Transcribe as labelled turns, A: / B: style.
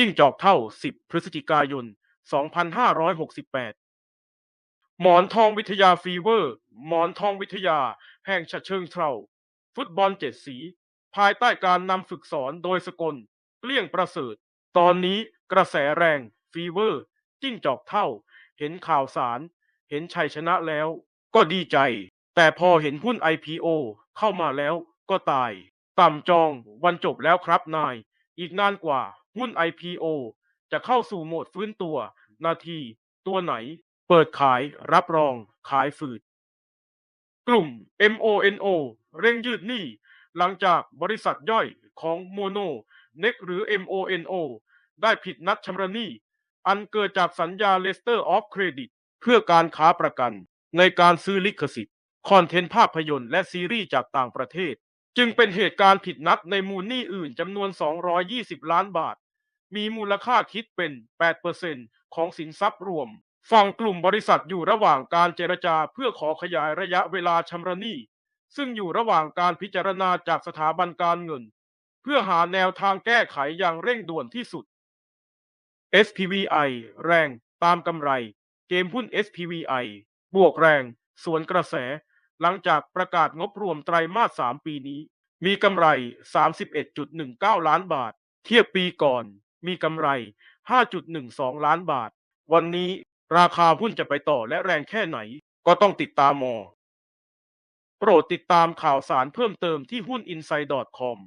A: จิ้งจอกเท่า 10 พฤศจิกายน 2568 หมอนทองวิทยาฟีเวอร์ หมอนทองวิทยา แห่งฉะเชิงเทราฟุตบอลเจ็ดสี ภายใต้การนำฝึกสอนโดยสกล เกลี้ยงประเสริฐ ตอนนี้กระแสแรง ฟีเวอร์ จิ้งจอกเท่า เห็นข่าวสาร เห็นชัยชนะแล้ว ก็ดีใจ แต่พอเห็นหุ้น IPO เข้ามาแล้วก็ตาย ต่ำจองวันจบแล้วครับนาย อีกนานกว่าหุ้น IPO จะเข้าสู่โหมดฟื้นตัว นาที ตัวไหน เปิดขายรับรองขายฝืด กลุ่ม MONO เร่งยืดหนี้ หลังจากบริษัทย่อยของโมโนเน็กหรือ MONO ได้ผิดนัดชำระหนี้ อันเกิดจากสัญญา Letter of Credit เพื่อการค้าประกัน ในการซื้อลิขสิทธิ์ คอนเทนต์ภาพยนตร์และซีรีส์จากต่างประเทศ จึงเป็นเหตุการณ์ผิดนัดในมูลหนี้อื่นจำนวน 220 ล้านบาท มีมูลค่าคิดเป็น 8%ของสินทรัพย์รวม ฝั่งกลุ่มบริษัทอยู่ระหว่างการเจรจาเพื่อขอขยายระยะเวลาชำระหนี้ ซึ่งอยู่ระหว่างการพิจารณาจากสถาบันการเงิน เพื่อหาแนวทางแก้ไขอย่างเร่งด่วนที่สุด SPVI แรงตามกำไร เกมหุ้น SPVI บวกแรง สวนกระแส หลังจากประกาศงบรวมไตรมาส 3 ปีนี้ มีกำไร 31.19 ล้านบาท เทียบปีก่อน มีกำไร 5.12 ล้านบาท วันนี้ราคาหุ้นจะไปต่อและแรงแค่ไหน ก็ต้องติดตามมอ โปรดติดตามข่าวสารเพิ่มเติมที่หุ้น inside.com